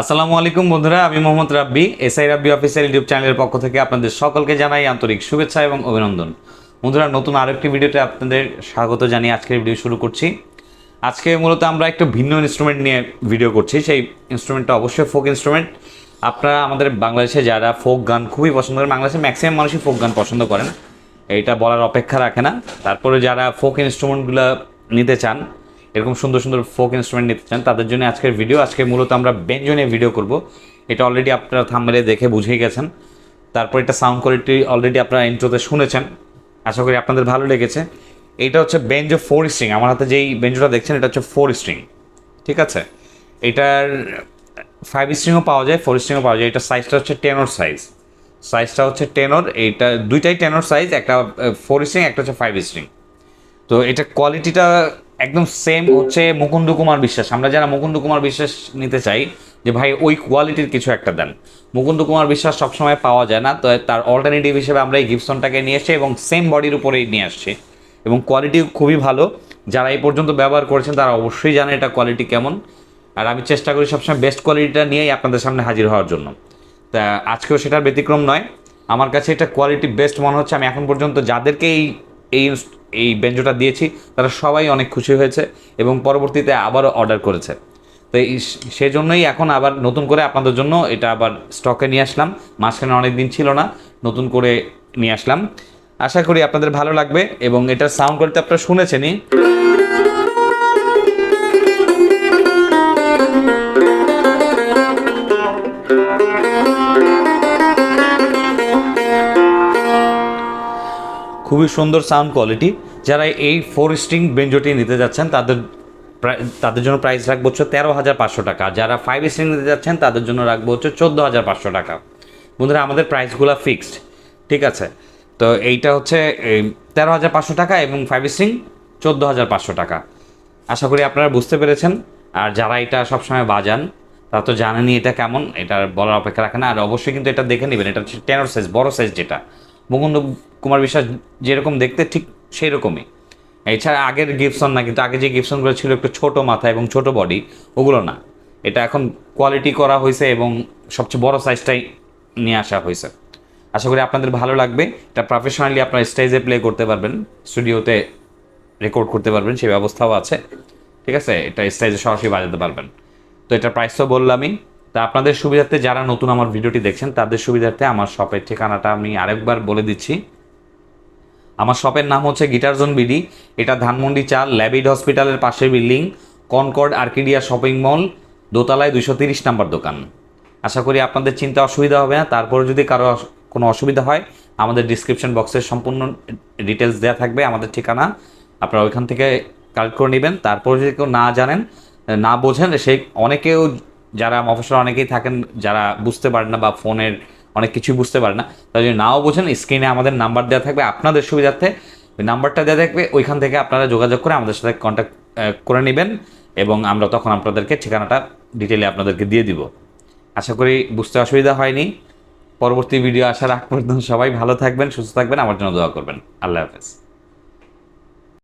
আসসালামু আলাইকুম বন্ধুরা, আমি Mohammad Rabbi, SI Rabbi official YouTube চ্যানেলের পক্ষ থেকে আপনাদের সকলকে জানাই আন্তরিক শুভেচ্ছা এবং অভিনন্দন। বন্ধুরা, নতুন আরেকটি ভিডিওতে আপনাদের স্বাগত জানিয়ে আজকের ভিডিও শুরু করছি। আজকে মূলত আমরা একটু ভিন্ন ইনস্ট্রুমেন্ট নিয়ে ভিডিও করছি, সেই ইনস্ট্রুমেন্টটা অবশ্যই ফোক ইনস্ট্রুমেন্ট আপনারা আমাদের বাংলাদেশে যারা ফোক গান খুবই পছন্দ করেন বাংলাদেশে ম্যাক্সিমাম মানুষই ফোক গান পছন্দ করেন। এইটা বলার অপেক্ষা রাখে না। তারপরে যারা ফোক ইনস্ট্রুমেন্টগুলো নিতে চান এরকম সুন্দর সুন্দর ফোক ইনস্ট্রুমেন্ট নিতে চান, তাদের জন্য আজকের ভিডিও আজকে মূলত আমরা বেঞ্জো নিয়ে ভিডিও করব। এটা অলরেডি আপনারা থাম্বেলে দেখে বুঝেই গেছেন। তারপর এটা সাউন্ড কোয়ালিটি অলরেডি আপনারা ইন্ট্রোতে শুনেছেন। আশা করি আপনাদের ভালো লেগেছে। এইটা হচ্ছে বেঞ্জো ফোর স্ট্রিং আমার হাতে যেই বেঞ্জোটা দেখছেন, এটা হচ্ছে ফোর স্ট্রিং ঠিক আছে? এটার ফাইভ স্ট্রিংও পাওয়া যায় ফোর স্ট্রিংও পাওয়া যায়। এটা সাইজটা হচ্ছে টেনর সাইজ সাইজটা হচ্ছে টেনর এইটা দুইটাই টেনর সাইজ একটা ফোর স্ট্রিং একটা হচ্ছে ফাইভ স্ট্রিং তো এটা কোয়ালিটিটা একদম সেম হচ্ছে মুকুন্দ কুমার বিশ্বাস। আমরা যারা মুকুন্দ কুমার বিশ্বাস নিতে চাই, যে ভাই ওই কোয়ালিটির কিছু একটা দেন। মুকুন্দ কুমার বিশ্বাস সবসময় পাওয়া যায় না, তো তার অল্টারনেটিভ হিসেবে আমরা এই গিফসনটাকে নিয়ে এসেছি এবং সেম বডির উপরেই নিয়ে আসছি। এবং কোয়ালিটি খুবই ভালো। যারা এই পর্যন্ত ব্যবহার করেছেন, তারা অবশ্যই জানে এটা কোয়ালিটি কেমন। আর আমি চেষ্টা করি সবসময় বেস্ট কোয়ালিটিটা নিয়েই আপনাদের সামনে হাজির হওয়ার জন্য। তা আজকেও সেটার ব্যতিক্রম নয়। আমার কাছে এটা কোয়ালিটি বেস্ট মনে হচ্ছে। আমি এখন পর্যন্ত যাদেরকে এই এই এই ব্যঞ্জটা দিয়েছি, তারা সবাই অনেক খুশি হয়েছে এবং পরবর্তীতে আবারও অর্ডার করেছে। তো এই সেজন্যই এখন আবার নতুন করে আপনাদের জন্য এটা আবার স্টকে নিয়ে আসলাম। মাঝখানে অনেক দিন ছিল না, নতুন করে নিয়ে আসলাম। আশা করি আপনাদের ভালো লাগবে এবং এটার সাউন্ড কোয়ালিটি আপনারা শুনেছেনই। খুবই সুন্দর সাউন্ড কোয়ালিটি যারা এই ফোর স্ট্রিং বেঞ্জোটি নিতে যাচ্ছেন, তাদের তাদের জন্য প্রাইস রাখব হচ্ছে তেরো হাজার পাঁচশো টাকা। যারা ফাইভ স্ট্রিং নিতে যাচ্ছেন, তাদের জন্য রাখব হচ্ছে চোদ্দ হাজার পাঁচশো টাকা। বন্ধুরা, আমাদের প্রাইসগুলো ফিক্সড ঠিক আছে? তো এইটা হচ্ছে তেরো হাজার পাঁচশো টাকা এবং ফাইভ স্ট্রিং চোদ্দ হাজার পাঁচশো টাকা। আশা করি আপনারা বুঝতে পেরেছেন। আর যারা এটা সবসময় বাজান, তারা তো জানেনই এটা কেমন এটা বলার অপেক্ষা রাখে না। আর অবশ্যই কিন্তু এটা দেখে নেবেন, এটা হচ্ছে টেনর সাইজ বড় সাইজ যেটা। মুকুন্দ কুমার বিশ্বাস যেরকম দেখতে ঠিক সেই রকমই এছাড়া আগের গিফসন না, কিন্তু আগে যে গিফসনগুলো ছিল একটু ছোট মাথা এবং ছোট বডি ওগুলো না। এটা এখন কোয়ালিটি করা হয়েছে এবং সবচেয়ে বড় সাইজটাই নিয়ে আসা হয়েছে। আশা করি আপনাদের ভালো লাগবে। এটা প্রফেশনালি আপনারা স্টেজে প্লে করতে পারবেন স্টুডিওতে রেকর্ড করতে পারবেন, সেই ব্যবস্থাও আছে। ঠিক আছে? এটা স্টেজে সরাসরি বাজাতে পারবেন। তো এটার প্রাইস তো বললামই। তা আপনাদের সুবিধার্থে যারা নতুন আমার ভিডিওটি দেখছেন, তাদের সুবিধার্থে আমার শপের ঠিকানাটা আমি আরেকবার বলে দিচ্ছি। আমার শপের নাম হচ্ছে গিটার জোন বিডি। এটা ধানমন্ডি চাল ল্যাবিড হসপিটালের পাশের building, Concord Arcadia shopping mall, দোতলায় দুশো তিরিশ নাম্বার দোকান। আশা করি আপনাদের চিন্তা অসুবিধা হবে না। তারপরে যদি কারও কোনো অসুবিধা হয়, আমাদের ডিসক্রিপশন বক্সের সম্পূর্ণ ডিটেলস দেওয়া থাকবে, আমাদের ঠিকানা। আপনারা ওইখান থেকে কালেক্ট করে নেবেন। তারপরে যদি কেউ না জানেন, না বোঝেন সেই অনেকেও যারা মফসল অনেকেই থাকেন, যারা বুঝতে পারেন না বা ফোনের অনেক কিছুই বুঝতে পারে না। তাই যদি নাও বোঝেন স্ক্রিনে আমাদের নাম্বার দেওয়া থাকবে, আপনাদের সুবিধার্থে ওই নাম্বারটা দেওয়া থাকবে, ওইখান থেকে আপনারা যোগাযোগ করে আমাদের সাথে কন্ট্যাক্ট করে নেবেন এবং আমরা তখন আপনাদেরকে ঠিকানাটা ডিটেলে আপনাদেরকে দিয়ে দিব। আশা করি বুঝতে অসুবিধা হয়নি। পরবর্তী ভিডিও আসার আগ পর্যন্ত সবাই ভালো থাকবেন, সুস্থ থাকবেন, আমার জন্য দোয়া করবেন। আল্লাহ হাফেজ।